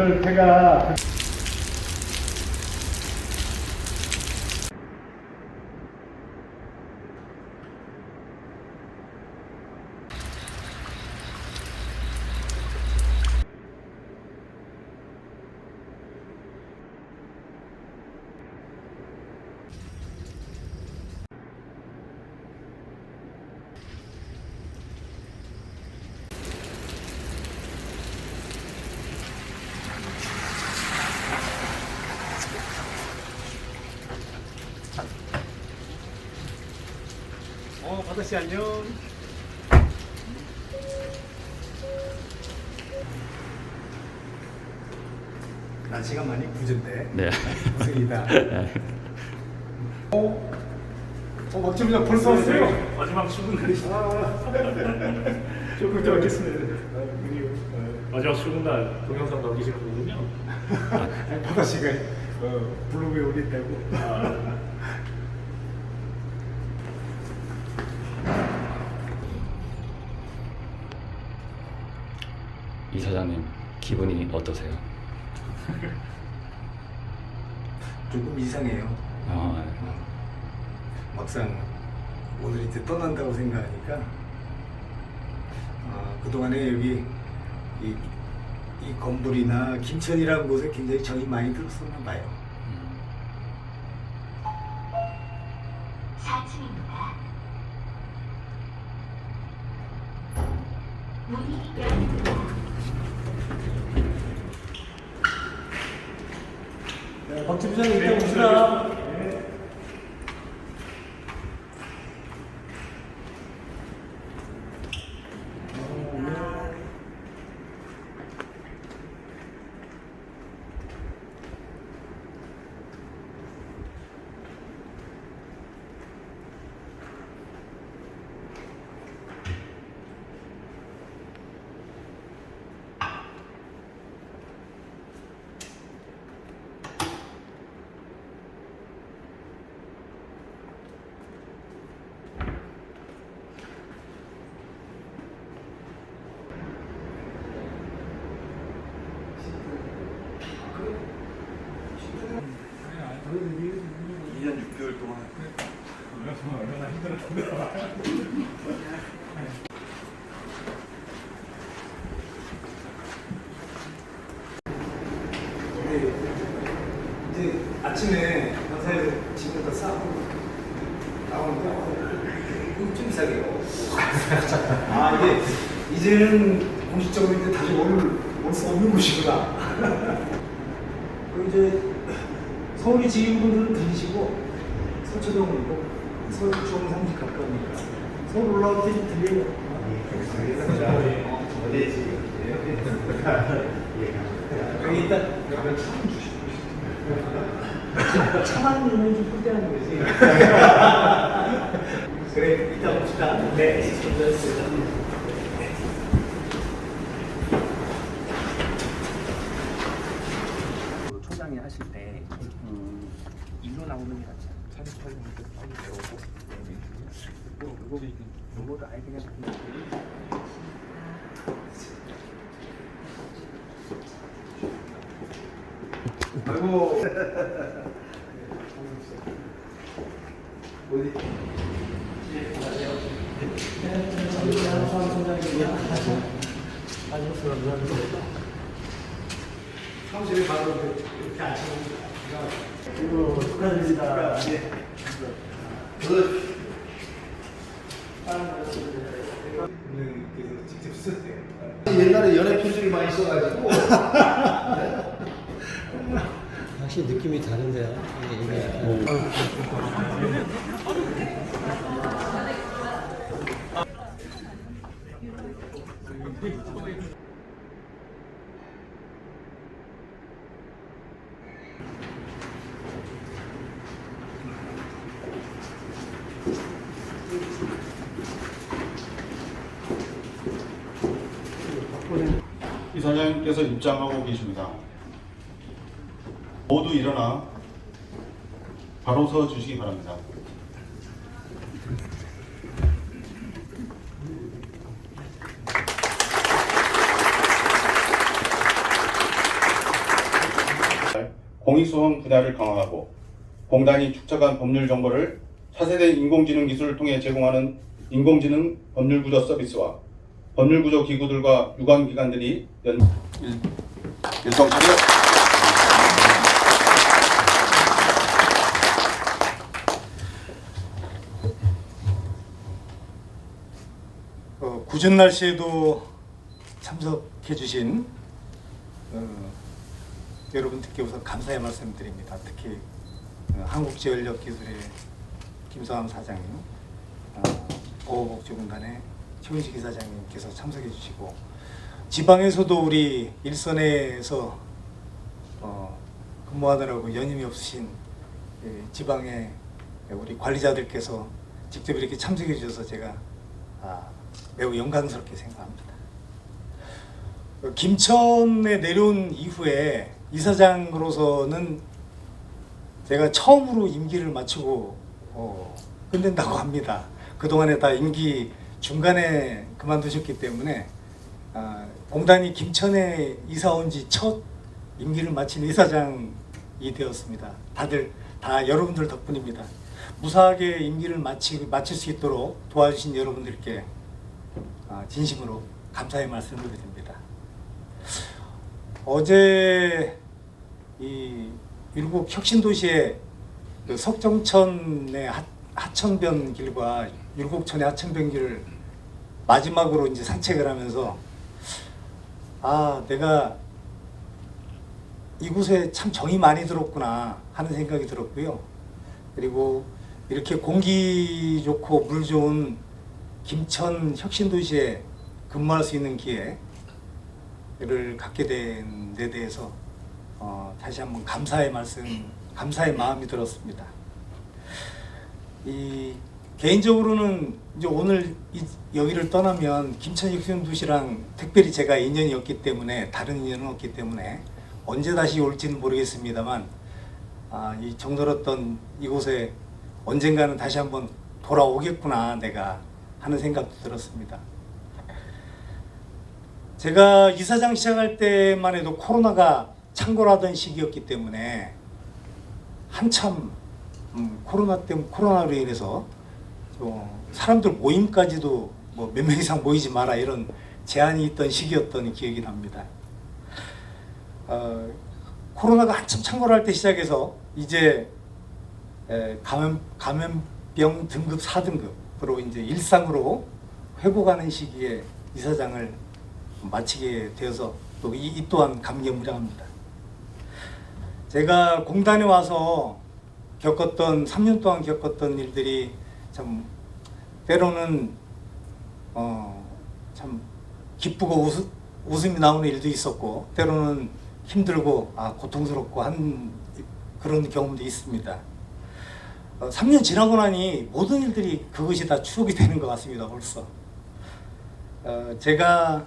오늘 제가 씨 안녕. 날씨가 많이 굳은데 네. 무슨이다. 어, 어, 박지부장 벌써 왔어요. 마지막 출근 날이시죠? 조금 더 하겠습니다. 마지막 출근 날 동영상 남기시는 거군요. 바다 씨가 어, 블로그에 올린다고. 이 사장님 기분이 어떠세요? 조금 이상해요. 아, 막상 오늘 이제 떠난다고 생각하니까 아, 그동안에 여기 이, 이 건물이나 김천이라는 곳에 굉장히 정이 많이 들었었나 봐요. 음, 4층입니다. 문이 열립니다. 박 지부장님 이따 봅시 다. 근데 이제 아침에 회사에서 짐을 다 싸고 나오는데 어, 좀 이상해요. 아 이게 이제는 공식적으로 이제 다시 올 올수 없는 곳이구나. 그리고 이제 서울에 지인분들은 들리시고 서초동이고 서울 좀 상지 가까우니까 서울 올라올 때좀 들려요. 어, 어디 지금? 여기 일단 여기 참 주시고 차만 있는 좀 꿀대는 거지. 그래 이따 봅시다. 네. 수고하셨습니다. 초장에 하실 때 음, 일로 나오는 게 낫지 않아요? 빨리 배우고. 이거 이거 이거를 아예 그냥 아이고. 어디? 사 무실에 바로 이렇게 앉히는 그리고 축하드립니다. 네. 그 오늘 직접 쓰셨대요. 옛날에 연애 표정이 많이 써가지고 확실히 느낌이 다른데요. 이게, 이게. 이 사장님께서 입장하고 계십니다. 모두 일어나 바로 서 주시기 바랍니다. 공익소원 분야를 강화하고 공단이 축적한 법률 정보를 차세대 인공지능 기술을 통해 제공하는 인공지능 법률 구조 서비스와 법률구조 기구들과 유관기관들이 연 일- 일정 차례 어, 궂은 날씨에도 참석해 주신 어, 여러분들께 우선 감사의 말씀 드립니다. 특히 어, 한국제연력기술의 김성함 사장님, 어, 보호복지공단의 최은식 이사장님께서 참석해 주시고 지방에서도 우리 일선에서 어, 근무하느라고 연임이 없으신 예, 지방의 우리 관리자들께서 직접 이렇게 참석해 주셔서 제가 아, 매우 영광스럽게 생각합니다. 어, 김천에 내려온 이후에 이사장으로서는 제가 처음으로 임기를 마치고 어, 끝낸다고 합니다. 그동안에 다 임기 중간에 그만두셨기 때문에 아, 공단이 김천에 이사 온 지 첫 임기를 마친 이사장이 되었습니다. 다들 다 여러분들 덕분입니다. 무사하게 임기를 마치, 마칠 수 있도록 도와주신 여러분들께 아, 진심으로 감사의 말씀을 드립니다. 어제 이 일국 혁신도시의 그 석정천의 하, 하천변 길과 율곡천의 하천변 길을 마지막으로 이제 산책을 하면서 아 내가 이곳에 참 정이 많이 들었구나 하는 생각이 들었고요. 그리고 이렇게 공기 좋고 물 좋은 김천 혁신도시에 근무할 수 있는 기회를 갖게 된 데 대해서 어, 다시 한번 감사의 말씀, 감사의 마음이 들었습니다. 이 개인적으로는 이제 오늘 이, 여기를 떠나면 김천 혁신도시랑 특별히 제가 인연이 없기 때문에 다른 인연은 없기 때문에 언제 다시 올지는 모르겠습니다만 아, 이 정들었던 이곳에 언젠가는 다시 한번 돌아오겠구나 내가 하는 생각도 들었습니다. 제가 이사장 시작할 때만 해도 코로나가 창궐하던 시기였기 때문에 한참 음, 코로나 때문에 코로나로 인해서 어, 사람들 모임까지도 뭐 몇 명 이상 모이지 마라 이런 제한이 있던 시기였던 기억이 납니다. 어, 코로나가 한참 창궐할 때 시작해서 이제 에, 감염 감염병 등급 4등급으로 이제 일상으로 회복하는 시기에 이사장을 마치게 되어서 또 이 또한 감개무량합니다. 제가 공단에 와서 겪었던 3년 동안 겪었던 일들이 참 때로는 어, 참 기쁘고 웃음, 웃음이 나오는 일도 있었고 때로는 힘들고 아, 고통스럽고 한 그런 경험도 있습니다. 어, 3년 지나고 나니 모든 일들이 그것이 다 추억이 되는 것 같습니다. 벌써 어, 제가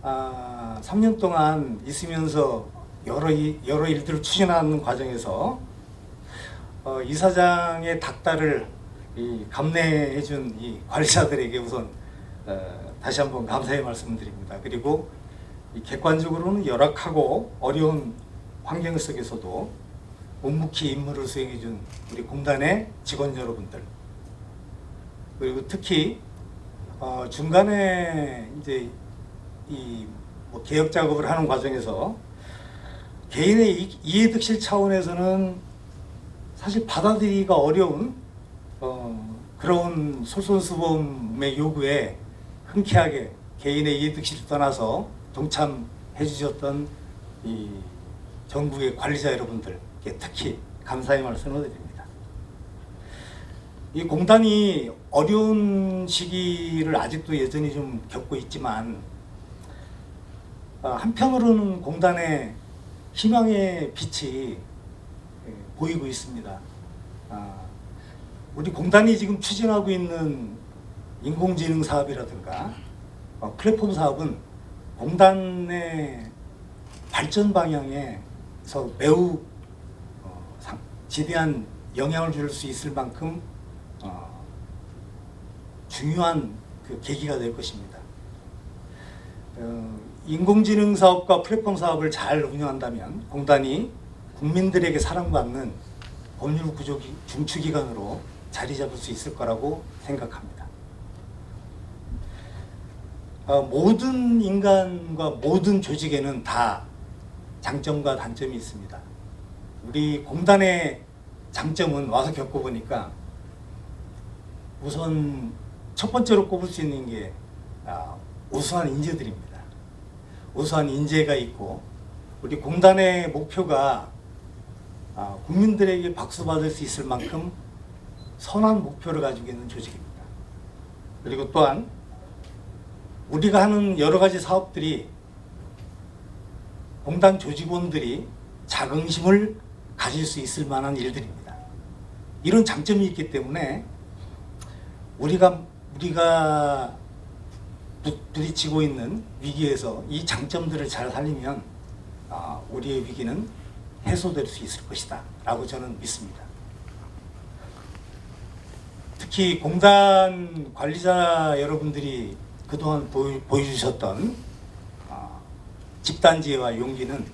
아, 3년 동안 있으면서 여러 이, 여러 일들을 추진하는 과정에서 어, 이사장의 닥달을 이 감내해준 이 관리자들에게 우선 어, 다시 한번 감사의 말씀드립니다. 그리고 이 객관적으로는 열악하고 어려운 환경 속에서도 묵묵히 임무를 수행해준 우리 공단의 직원 여러분들 그리고 특히 어, 중간에 이제 이 뭐 개혁 작업을 하는 과정에서 개인의 이- 이해득실 차원에서는 사실 받아들이기가 어려운 어, 그런 솔선수범의 요구에 흔쾌하게 개인의 이해득실을 떠나서 동참해 주셨던 이 정부의 관리자 여러분들께 특히 감사의 말씀을 드립니다. 이 공단이 어려운 시기를 아직도 여전히 좀 겪고 있지만 아, 한편으로는 공단의 희망의 빛이 예, 보이고 있습니다. 아, 우리 공단이 지금 추진하고 있는 인공지능 사업이라든가 어, 플랫폼 사업은 공단의 발전 방향에서 매우 어, 상- 지대한 영향을 줄 수 있을 만큼 어, 중요한 그 계기가 될 것입니다. 어, 인공지능 사업과 플랫폼 사업을 잘 운영한다면 공단이 국민들에게 사랑받는 법률 구조 기- 중추기관으로 자리 잡을 수 있을 거라고 생각합니다. 어, 모든 인간과 모든 조직에는 다 장점과 단점이 있습니다. 우리 공단의 장점은 와서 겪어보니까 우선 첫 번째로 꼽을 수 있는 게 아, 우수한 인재들입니다. 우수한 인재가 있고 우리 공단의 목표가 아, 국민들에게 박수 받을 수 있을 만큼 선한 목표를 가지고 있는 조직입니다. 그리고 또한 우리가 하는 여러 가지 사업들이 공단 조직원들이 자긍심을 가질 수 있을 만한 일들입니다. 이런 장점이 있기 때문에 우리가 우리가 부- 부딪히고 있는 위기에서 이 장점들을 잘 살리면 아, 우리의 위기는 해소될 수 있을 것이다 라고 저는 믿습니다. 특히 공단 관리자 여러분들이 그동안 보여, 보여주셨던 아, 집단지혜와 용기는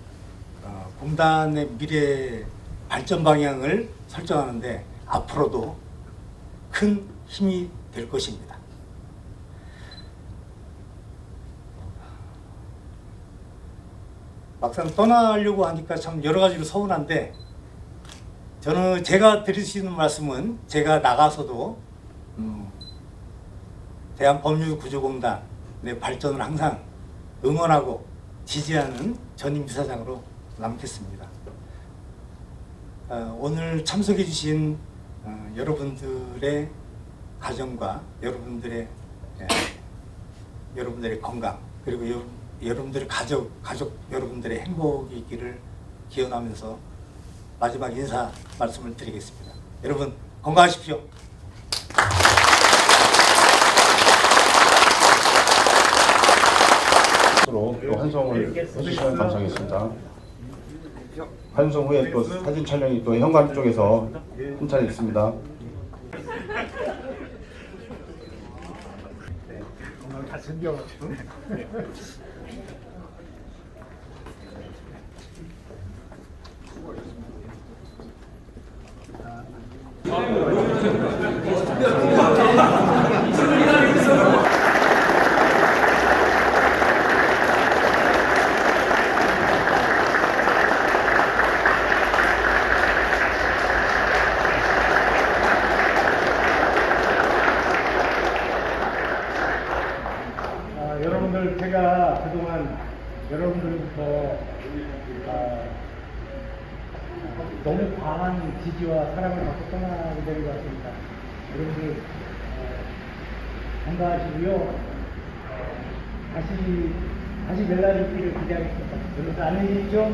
어, 공단의 미래 발전 방향을 설정하는데 앞으로도 큰 힘이 될 것입니다. 막상 떠나려고 하니까 참 여러 가지로 서운한데 저는 제가 드릴 수 있는 말씀은 제가 나가서도 음, 대한법률구조공단의 발전을 항상 응원하고 지지하는 전임 비서장으로 남겠습니다. 어, 오늘 참석해 주신 어, 여러분들의 가정과 여러분들의 예, 여러분들의 건강 그리고 여, 여러분들의 가족 가족 여러분들의 행복이 있기를 기원하면서 마지막 인사 말씀을 드리겠습니다. 여러분 건강하십시오. 로또 환송을 해주시면 감사하겠습니다. 환송 후에 또 사진 촬영이 또 현관 쪽에서 순찰이 있습니다. 아, 여러분들 제가 그동안 여러분들부터 아, 너무 과한 지지와 사랑을 받고 떠나게 되는 것 같습니다. 여러분들 어, 건강 하시고요. 어, 다시 다시 뵐 날이 있기를 기대하겠습니다. 여러분들 안녕히 계십시오.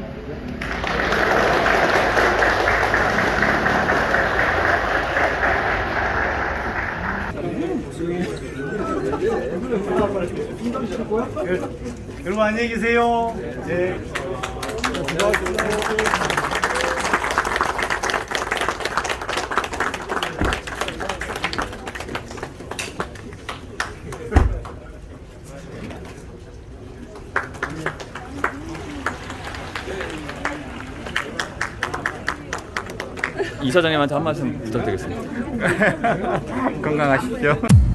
여러분 안녕히 계세요. 네. 이사장님한테 한 말씀 부탁드리겠습니다. 건강하십시오.